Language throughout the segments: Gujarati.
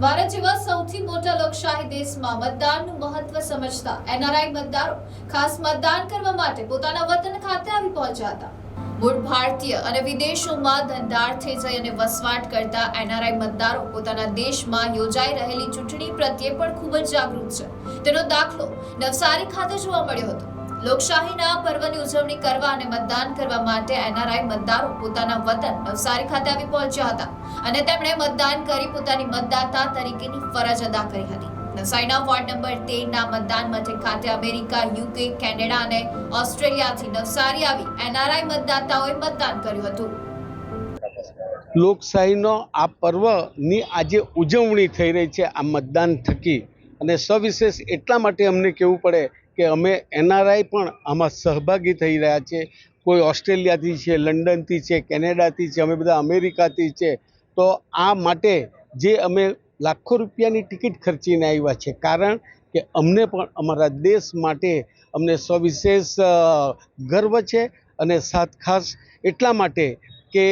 ભારત જેવા સૌથી મોટા લોકશાહી દેશમાં મતદાનનું મહત્વ સમજતા એનઆરઆઈ મતદારો ખાસ મતદાન કરવા માટે પોતાના વતન ખાતે આવી પહોંચ્યા હતા. મૂળ ભારતીય અને વિદેશોમાં ધંધાર્થે જઈ અને વસવાટ કરતા એનઆરઆઈ મતદારો પોતાના દેશમાં યોજાઈ રહેલી ચૂંટણી પ્રત્યે પણ ખૂબ જ જાગૃત છે. તેનો દાખલો નવસારી ખાતે જોવા મળ્યો હતો. લોકશાહીના પર્વની ઉજવણી કરવા અને મતદાન કરવા માટે એનઆરઆઈ મતદારો પોતાના વતન નવસારી ખાતે આવી પહોંચ્યા હતા અને તેમણે મતદાન કરી પોતાની મતદાતા તરીકેની ફરજ અદા કરી હતી. નવસારીના વોર્ડ નંબર તેરના મતદાન મથક ખાતે અમેરિકા, યુકે, કેનેડા અને ઓસ્ટ્રેલિયાથી નવસારી આવી એનઆરઆઈ મતદાતાઓએ મતદાન કર્યું હતું. લોકશાહીનો આ પર્વની આજે ઉજવણી થઈ રહી છે, આ મતદાન થકી. અને સવિશેષ એટલા માટે અમને કહેવું પડે કે અમે એનઆરઆઈ પણ આમાં સહભાગી થઈ રહ્યા છે. કોઈ ઓસ્ટ્રેલિયાથી છે, લંડનથી છે, કેનેડાથી છે, અમે બધા અમેરિકાથી છે. તો આ માટે જે અમે લાખો રૂપિયાની ટિકિટ ખર્ચીને આવ્યા છે. કારણ કે અમને પણ અમારા દેશ માટે અમને સવિશેષ ગર્વ છે અને સાથ ખાસ એટલા માટે કે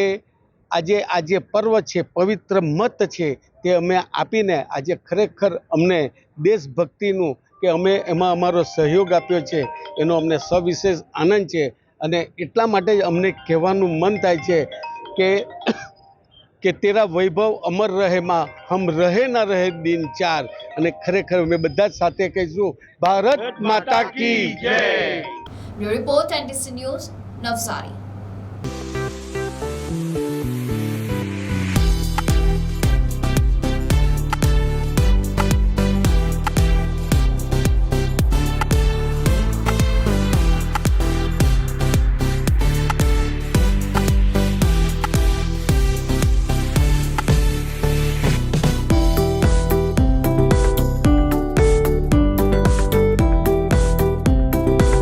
આજે આજે પર્વ છે, પવિત્ર મત છે તે અમે આપીને આજે ખરેખર અમને દેશભક્તિનું કે અમે એમાં અમારો સહયોગ આપ્યો છે એનો અમને સવિશેષ આનંદ છે અને એટલા માટે જ અમને કહેવાનું મન થાય છે કે કે તેરા વૈભવ અમર રહેમાં હમ રહે ના રહે દિન ચાર. અને ખરેખર અમે બધા જ સાથે કહીશું ભારત માતા કી જય. Report NDC news Navsari.